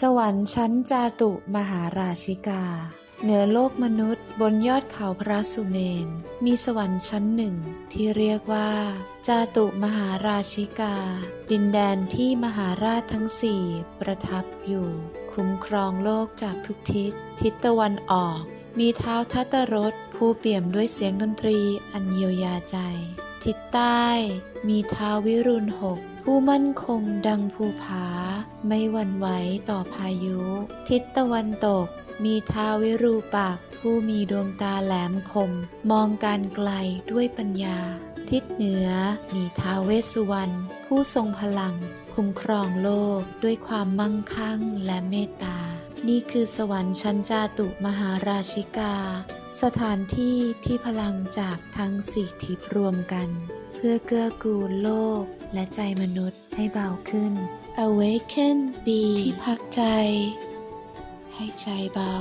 สวรรค์ชั้นจาตุมหาราชิกา เหนือโลกมนุษย์บนยอดเขาพระสุเมน มีสวรรค์ชั้นหนึ่ง ที่เรียกว่า จาตุมหาราชิกา ดินแดนที่มหาราชทั้งสี่ประทับอยู่ คุ้มครองโลกจากทุกทิศ ทิศตะวันออก มีเท้าทัตตรสผู้เปี่ยมด้วยเสียงดนตรีอันเยียวยาใจ ทิศใต้ มีท้าวิรุณหก ผู้มั่นคงดังภูผา ไม่หวั่นไหวต่อพายุ ทิศตะวันตก มีท้าววิรูปักผู้มีดวงตาแหลมคม มองการไกลด้วยปัญญา ทิศเหนือ มีท้าวเวสสุวรรณผู้ทรงพลัง คุ้มครองโลกด้วยความมั่งคั่งและเมตตา นี่คือสวรรค์ชั้นจาตุมหาราชิกา สถานที่ที่พลังจากทั้งสี่ทิศรวมกัน เพื่อเกื้อกูลโลกและใจมนุษย์ให้เบาขึ้น Awaken Be ที่พักใจ ให้ใจเบา